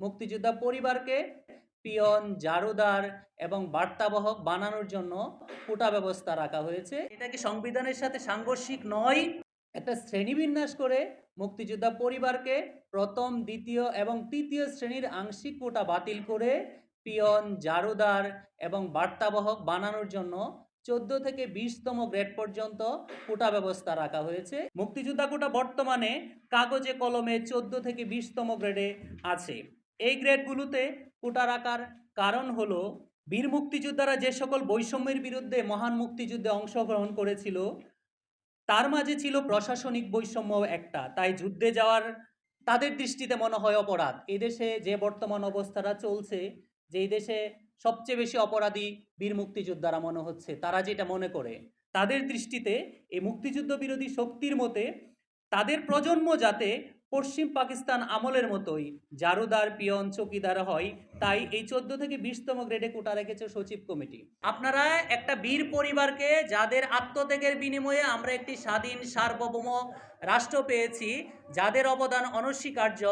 মুক্তিযোদ্ধা পরিবারকে পিয়ন, জারুদার এবং বার্তাবহক বানানোর জন্য কোটা ব্যবস্থা রাখা হয়েছে। এটা কি সংবিধানের সাথে সাংঘর্ষিক নয়? একটা শ্রেণীবিন্যাস করে মুক্তিযোদ্ধা পরিবারকে প্রথম, দ্বিতীয় এবং তৃতীয় শ্রেণির আংশিক কোটা বাতিল করে পিয়ন, জারুদার এবং বার্তাবহক বানানোর জন্য চোদ্দ থেকে বিশতম গ্রেড পর্যন্ত কোটা ব্যবস্থা রাখা হয়েছে। মুক্তিযোদ্ধা কোটা বর্তমানে কাগজে কলমে চোদ্দ থেকে বিশতম গ্রেডে আছে। এই গ্রেডগুলোতে কোটা রাখার কারণ হলো বীর মুক্তিযোদ্ধারা যে সকল বৈষম্যের বিরুদ্ধে মহান মুক্তিযুদ্ধে অংশগ্রহণ করেছিল, তার মাঝে ছিল প্রশাসনিক বৈষম্য একটা। তাই যুদ্ধে যাওয়ার তাদের দৃষ্টিতে মনে হয় অপরাধ। এদেশে যে বর্তমান অবস্থাটা চলছে যে এই দেশে সবচেয়ে বেশি অপরাধী বীর মুক্তিযোদ্ধারা মনে হচ্ছে, তারা যেটা মনে করে, তাদের দৃষ্টিতে এই মুক্তিযুদ্ধ বিরোধী শক্তির মতে তাদের প্রজন্ম যাতে পশ্চিম পাকিস্তান আমলের মতোই। জারুদার পিয়ন চকিদার হয়, তাই এই চোদ্দ থেকে বিশতম গ্রেডে কোটা রেখেছে সচিব কমিটি। আপনারা একটা বীর পরিবারকে, যাদের আত্মত্যাগের বিনিময়ে আমরা একটি স্বাধীন, সার্বভৌম রাষ্ট্র পেয়েছি, যাদের অবদান অনস্বীকার্য,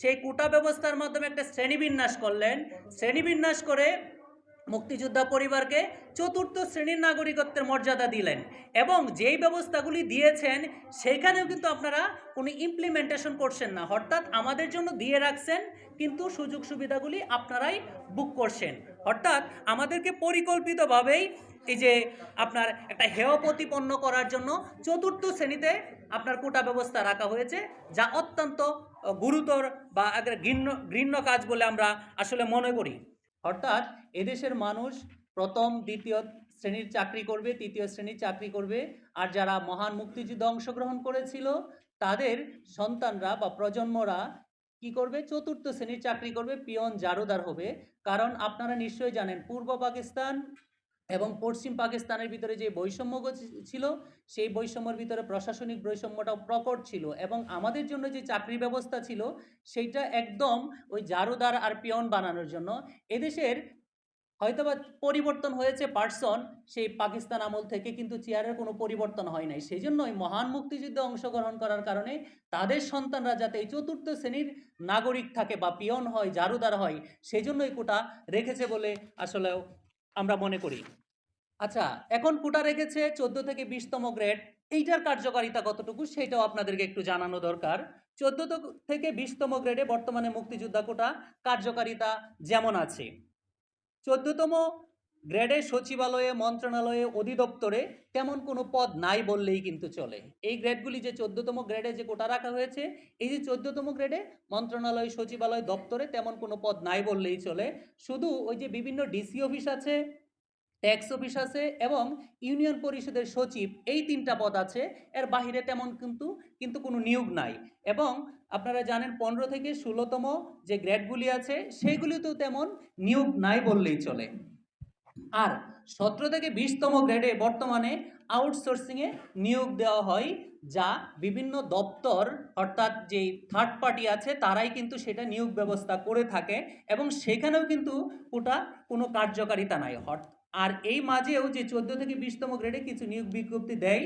সেই কোটা ব্যবস্থার মাধ্যমে একটা শ্রেণীবিন্যাস করলেন। শ্রেণীবিন্যাস করে মুক্তিযোদ্ধা পরিবারকে চতুর্থ শ্রেণির নাগরিকত্বের মর্যাদা দিলেন এবং যেই ব্যবস্থাগুলি দিয়েছেন সেখানেও কিন্তু আপনারা কোনো ইমপ্লিমেন্টেশন করছেন না। অর্থাৎ আমাদের জন্য দিয়ে রাখছেন, কিন্তু সুযোগ সুবিধাগুলি আপনারাই বুক করছেন। অর্থাৎ আমাদেরকে পরিকল্পিতভাবেই এই যে আপনার একটা হেয় প্রতিপন্ন করার জন্য চতুর্থ শ্রেণীতে আপনার কোটা ব্যবস্থা রাখা হয়েছে, যা অত্যন্ত গুরুতর বা একটা ঘৃণ্য ঘৃণ্য কাজ বলে আমরা আসলে মনে করি। অর্থাৎ এদেশের মানুষ প্রথম, দ্বিতীয় শ্রেণির চাকরি করবে, তৃতীয় শ্রেণির চাকরি করবে। আর যারা মহান মুক্তিযুদ্ধে অংশগ্রহণ করেছিল, তাদের সন্তানরা বা প্রজন্মরা কি করবে? চতুর্থ শ্রেণির চাকরি করবে, পিয়ন জারোদার হবে। কারণ আপনারা নিশ্চয়ই জানেন, পূর্ব পাকিস্তান এবং পশ্চিম পাকিস্তানের ভিতরে যে বৈষম্য ছিল, সেই বৈষম্যর ভিতরে প্রশাসনিক বৈষম্যটাও প্রকট ছিল এবং আমাদের জন্য যে চাকরি ব্যবস্থা ছিল, সেইটা একদম ওই জারুদার আর পিয়ন বানানোর জন্য। এদেশের হয়তোবা পরিবর্তন হয়েছে পার্সন, সেই পাকিস্তান আমল থেকে কিন্তু চেয়ারের কোনো পরিবর্তন হয় নাই। সেই জন্যই মহান মুক্তিযুদ্ধে অংশগ্রহণ করার কারণে তাদের সন্তানরা যাতে এই চতুর্থ শ্রেণির নাগরিক থাকে বা পিয়ন হয়, জারুদার হয়, সেই জন্যই কোটা রেখেছে বলে আসলেও আমরা মনে করি। আচ্ছা এখন কোটা রেখেছে চোদ্দ থেকে বিশতম গ্রেড। এইটার কার্যকারিতা কতটুকু সেটাও আপনাদেরকে একটু জানানো দরকার। চোদ্দ থেকে বিশতম গ্রেডে বর্তমানে মুক্তিযোদ্ধা কোটা কার্যকারিতা যেমন আছে। চোদ্দতম গ্রেডে সচিবালয়ে, মন্ত্রণালয়ে, অধিদপ্তরে তেমন কোনো পদ নাই বললেই কিন্তু চলে। এই গ্রেডগুলি যে চোদ্দতম গ্রেডে যে কোটা রাখা হয়েছে, এই যে চোদ্দতম গ্রেডে মন্ত্রণালয়, সচিবালয়, দপ্তরে তেমন কোনো পদ নাই বললেই চলে। শুধু ওই যে বিভিন্ন ডিসি অফিস আছে, ট্যাক্স অফিস আছে এবং ইউনিয়ন পরিষদের সচিব এই তিনটা পদ আছে, এর বাহিরে তেমন কিন্তু কিন্তু কোনো নিয়োগ নাই। এবং আপনারা জানেন পনেরো থেকে ষোলোতম যে গ্রেডগুলি আছে, সেইগুলিতেও তেমন নিয়োগ নাই বললেই চলে। আর সতেরো থেকে বিশতম গ্রেডে বর্তমানে আউটসোর্সিংয়ে নিয়োগ দেওয়া হয়, যা বিভিন্ন দপ্তর অর্থাৎ যেই থার্ড পার্টি আছে, তারাই কিন্তু সেটা নিয়োগ ব্যবস্থা করে থাকে এবং সেখানেও কিন্তু ওটা কোনো কার্যকারিতা নাই। আর এই মাঝেও যে চোদ্দ থেকে বিশতম গ্রেডে কিছু নিয়োগ বিজ্ঞপ্তি দেয়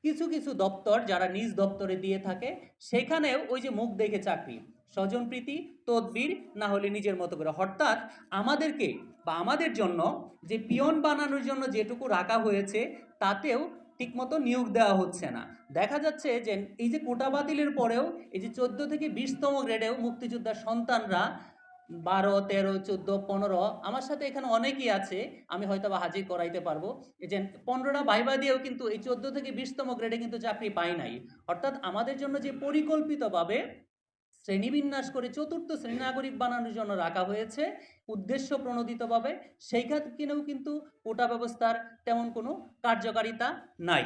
কিছু কিছু দপ্তর যারা নিজ দপ্তরে দিয়ে থাকে, সেখানেও ওই যে মুখ দেখে চাকরি স্বজনপ্রীতি তদবির, না হলে নিজের মতো করে। অর্থাৎ আমাদেরকে বা আমাদের জন্য যে পিয়ন বানানোর জন্য যেটুকু রাখা হয়েছে, তাতেও ঠিকমতো নিয়োগ দেওয়া হচ্ছে না। দেখা যাচ্ছে যে এই যে কোটা বাতিলের পরেও এই যে চোদ্দ থেকে বিশতম গ্রেডেও মুক্তিযোদ্ধার সন্তানরা বারো, তেরো, চোদ্দ, পনেরো, আমার সাথে এখানে অনেকেই আছে, আমি হয়তো বা হাজির করাইতে পারব। যে পনেরোটা ভাইবা দিয়েও কিন্তু এই চোদ্দ থেকে বিশতম গ্রেডে কিন্তু চাকরি পাই নাই। অর্থাৎ আমাদের জন্য যে পরিকল্পিতভাবে শ্রেণীবিন্যাস করে চতুর্থ শ্রেণি নাগরিক বানানোর জন্য রাখা হয়েছে, উদ্দেশ্য প্রণোদিতভাবে সেইখানেও কিন্তু কোটা ব্যবস্থার তেমন কোনো কার্যকারিতা নাই।